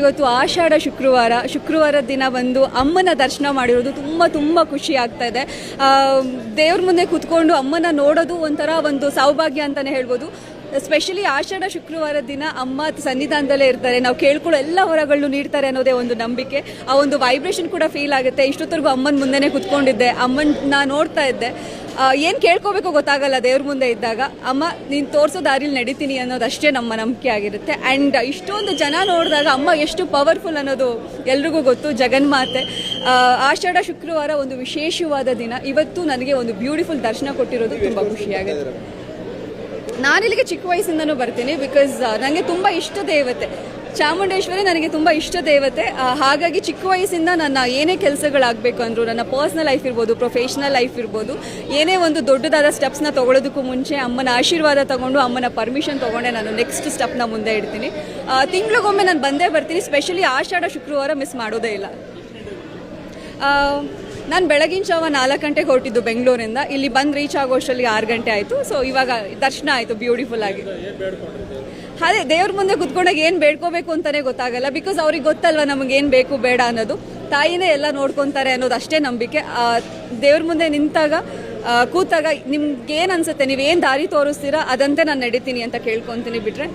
ಇವತ್ತು ಆಷಾಢ ಶುಕ್ರವಾರ ಶುಕ್ರವಾರ ದಿನ ಬಂದು ಅಮ್ಮನ ದರ್ಶನ ಮಾಡಿರೋದು ತುಂಬ ತುಂಬ ಖುಷಿ ಆಗ್ತಾ ಇದೆ. ದೇವ್ರ ಮುಂದೆ ಕೂತ್ಕೊಂಡು ಅಮ್ಮನ ನೋಡೋದು ಒಂಥರ ಒಂದು ಸೌಭಾಗ್ಯ ಅಂತಲೇ ಹೇಳ್ಬೋದು. ಸ್ಪೆಷಲಿ ಆಷಾಢ ಶುಕ್ರವಾರ ದಿನ ಅಮ್ಮ ಸನ್ನಿಧಾನದಲ್ಲೇ ಇರ್ತಾರೆ. ನಾವು ಕೇಳ್ಕೊಳ್ಳೋ ಎಲ್ಲ ವರಗಳನ್ನು ನೀಡ್ತಾರೆ ಅನ್ನೋದೇ ಒಂದು ನಂಬಿಕೆ. ಆ ಒಂದು ವೈಬ್ರೇಷನ್ ಕೂಡ ಫೀಲ್ ಆಗುತ್ತೆ. ಇಷ್ಟೊತ್ತರೆಗೂ ಅಮ್ಮನ ಮುಂದೆನೇ ಕುತ್ಕೊಂಡಿದ್ದೆ. ಅಮ್ಮನ ನೋಡ್ತಾ ಇದ್ದೆ. ಏನು ಕೇಳ್ಕೋಬೇಕು ಗೊತ್ತಾಗಲ್ಲ ದೇವ್ರ ಮುಂದೆ ಇದ್ದಾಗ. ಅಮ್ಮ, ನೀನು ತೋರಿಸೋ ದಾರಿಲಿ ನಡೀತೀನಿ ಅನ್ನೋದಷ್ಟೇ ನಮ್ಮ ನಂಬಿಕೆ ಆಗಿರುತ್ತೆ. ಆ್ಯಂಡ್ ಇಷ್ಟೊಂದು ಜನ ನೋಡಿದಾಗ ಅಮ್ಮ ಎಷ್ಟು ಪವರ್ಫುಲ್ ಅನ್ನೋದು ಎಲ್ರಿಗೂ ಗೊತ್ತು. ಜಗನ್ಮಾತೆ ಆಷಾಢ, ಶುಕ್ರವಾರ ಒಂದು ವಿಶೇಷವಾದ ದಿನ. ಇವತ್ತು ನನಗೆ ಒಂದು ಬ್ಯೂಟಿಫುಲ್ ದರ್ಶನ ಕೊಟ್ಟಿರೋದು ತುಂಬ ಖುಷಿಯಾಗುತ್ತೆ ನಾನಿಲ್ಲಿಗೆ ಚಿಕ್ಕ ವಯಸ್ಸಿಂದನೂ ಬರ್ತೀನಿ ಬಿಕಾಸ್ ನನಗೆ ತುಂಬ ಇಷ್ಟ ದೇವತೆ. ಚಾಮುಂಡೇಶ್ವರಿ ನನಗೆ ತುಂಬ ಇಷ್ಟ ದೇವತೆ. ಹಾಗಾಗಿ ಚಿಕ್ಕ ವಯಸ್ಸಿಂದ ನನ್ನ ಏನೇ ಕೆಲಸಗಳಾಗಬೇಕು ಅಂದರು, ನನ್ನ ಪರ್ಸ್ನಲ್ ಲೈಫ್ ಇರ್ಬೋದು ಪ್ರೊಫೆಷ್ನಲ್ ಲೈಫ್ ಇರ್ಬೋದು, ಏನೇ ಒಂದು ದೊಡ್ಡದಾದ ಸ್ಟೆಪ್ಸ್ನ ತೊಗೊಳೋದಕ್ಕೂ ಮುಂಚೆ ಅಮ್ಮನ ಆಶೀರ್ವಾದ ತಗೊಂಡು ಅಮ್ಮನ ಪರ್ಮಿಷನ್ ತೊಗೊಂಡೆ ನಾನು ನೆಕ್ಸ್ಟ್ ಸ್ಟೆಪ್ನ ಮುಂದೆ ಇಡ್ತೀನಿ. ತಿಂಗಳಿಗೊಮ್ಮೆ ನಾನು ಬಂದೇ ಬರ್ತೀನಿ ಸ್ಪೆಷಲಿ ಆಷಾಢ ಶುಕ್ರವಾರ ಮಿಸ್ ಮಾಡೋದೇ ಇಲ್ಲ. ನಾನು ಬೆಳಗಿನ ಜಾವ ನಾಲ್ಕು ಗಂಟೆಗೆ ಹೊರಟಿದ್ದು ಬೆಂಗಳೂರಿಂದ. ಇಲ್ಲಿ ಬಂದು ರೀಚ್ ಆಗೋಷ್ಟರಲ್ಲಿ ಆರು ಗಂಟೆ ಆಯಿತು. ಸೊ ಇವಾಗ ದರ್ಶನ ಆಯಿತು ಬ್ಯೂಟಿಫುಲ್ ಆಗಿ. ಅದೇ ದೇವ್ರ ಮುಂದೆ ಕುತ್ಕೊಂಡಾಗ ಏನು ಬೇಡ್ಕೋಬೇಕು ಅಂತಲೇ ಗೊತ್ತಾಗಲ್ಲ. ಬಿಕಾಸ್ ಅವ್ರಿಗೆ ಗೊತ್ತಲ್ವ ನಮಗೇನು ಬೇಕು, ಬೇಡ ಅನ್ನೋದು. ತಾಯಿನೇ ಎಲ್ಲ ನೋಡ್ಕೊತಾರೆ ಅನ್ನೋದು ಅಷ್ಟೇ ನಂಬಿಕೆ. ದೇವ್ರ ಮುಂದೆ ನಿಂತಾಗ ಕೂತಾಗ ನಿಮ್ಗೇನು ಅನ್ಸುತ್ತೆ? ನೀವೇನು ದಾರಿ ತೋರಿಸ್ತೀರಾ? ಅದಂತೆ ನಾನು ನಡೀತೀನಿ ಅಂತ ಕೇಳ್ಕೊತೀನಿ ಬಿಟ್ರೆ.